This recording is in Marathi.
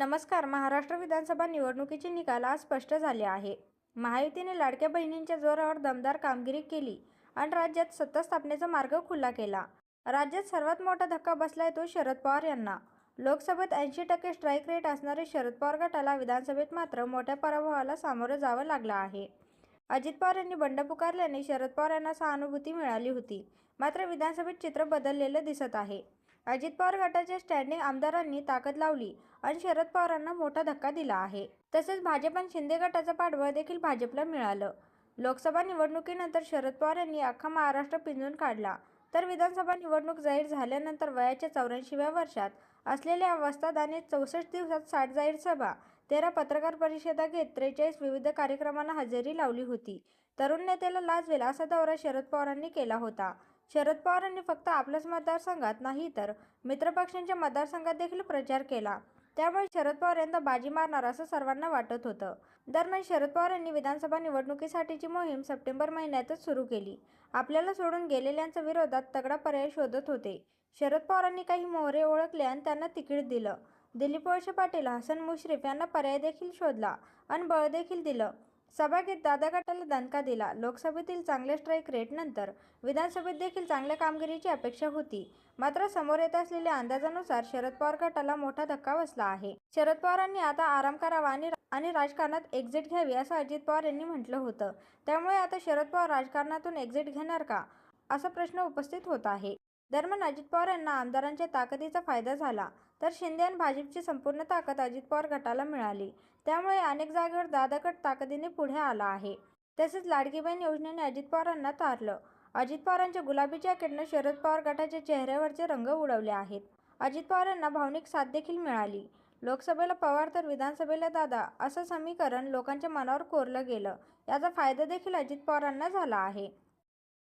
नमस्कार. महाराष्ट्र विधानसभा निवडणुकीचे निकाल आज स्पष्ट झाले आहे. महायुतीने लाडक्या बहिणींच्या जोरावर दमदार कामगिरी केली आणि राज्यात सत्ता स्थापनेचा मार्ग खुला केला. राज्यात सर्वात मोठा धक्का बसलाय तो शरद पवार यांना. लोकसभेत ऐंशी टक्के स्ट्राईक रेट असणारे शरद पवार गटाला विधानसभेत मात्र मोठ्या पराभवाला सामोरं जावं लागलं आहे. अजित पवार यांनी बंड पुकारल्याने शरद पवार यांना सहानुभूती मिळाली होती. मात्र विधानसभेत चित्र बदललेलं दिसत आहे. अजित पवार गटाच्या स्टँडिंग आमदारांनी ताकद लावली आणि शरद पवारांना मोठा धक्का दिला आहे. तसेच भाजप आणि शिंदे गटाचं पाठबळ देखील भाजपला मिळालं. लोकसभा निवडणुकीनंतर शरद पवार यांनी अख्खा महाराष्ट्र पिंजून काढला. तर विधानसभा निवडणूक जाहीर झाल्यानंतर वयाच्या चौऱ्याऐंशीव्या वर्षात असलेल्या अवस्थादाने चौसष्ट दिवसात साठ जाहीर सभा तेरा पत्रकार परिषदा घेत त्रेचाळीस विविध कार्यक्रमांना हजेरी लावली होती. तरुण नेत्याला लाजवेल असा दौरा शरद पवारांनी केला होता. शरद पवारांनी फक्त आपल्याच मतदारसंघात नाही तर मित्रपक्षांच्या मतदारसंघात देखील प्रचार केला. त्यामुळे शरद पवार यांना बाजी मारणार असं सर्वांना वाटत होतं. दरम्यान शरद पवार यांनी विधानसभा निवडणुकीसाठीची मोहीम सप्टेंबर महिन्यातच सुरू केली. आपल्याला सोडून गेलेल्यांच्या विरोधात तगडा पर्याय शोधत होते. शरद पवारांनी काही मोहरे ओळखले आणि त्यांना तिकीट दिलं. दिलीप वळसे पाटील हसन मुश्रीफ यांना पर्याय देखील शोधला आणि बळ देखील दिलं. सभागीत दादा गटाला दणका दिला. लोकसभेतील चांगल्या स्ट्राईक रेटनंतर विधानसभेत देखील चांगल्या कामगिरीची अपेक्षा होती. मात्र समोर येत असलेल्या अंदाजानुसार शरद पवार गटाला मोठा धक्का बसला आहे. शरद पवारांनी आता आराम करावा आणि आणि राजकारणात एक्झिट घ्यावी असं अजित पवार यांनी म्हटलं होतं. त्यामुळे आता शरद पवार राजकारणातून एक्झिट घेणार का? असा प्रश्न उपस्थित होत आहे. दरम्यान अजित पवार यांना आमदारांच्या ताकदीचा फायदा झाला. तर शिंदे आणि भाजपची संपूर्ण ताकद अजित पवार गटाला मिळाली. त्यामुळे अनेक जागेवर दादागट ताकदीने पुढे आला आहे. तसेच लाडकी बहीण योजनेने अजित पवारांना तारलं. अजित पवारांच्या गुलाबी जॅकेटनं शरद पवार गटाच्या चेहऱ्यावरचे रंग उडवले आहेत. अजित पवार यांना भावनिक साथ देखील मिळाली. लोकसभेला पवार तर विधानसभेला दादा असं समीकरण लोकांच्या मनावर कोरलं गेलं. याचा फायदा देखील अजित पवारांना झाला आहे.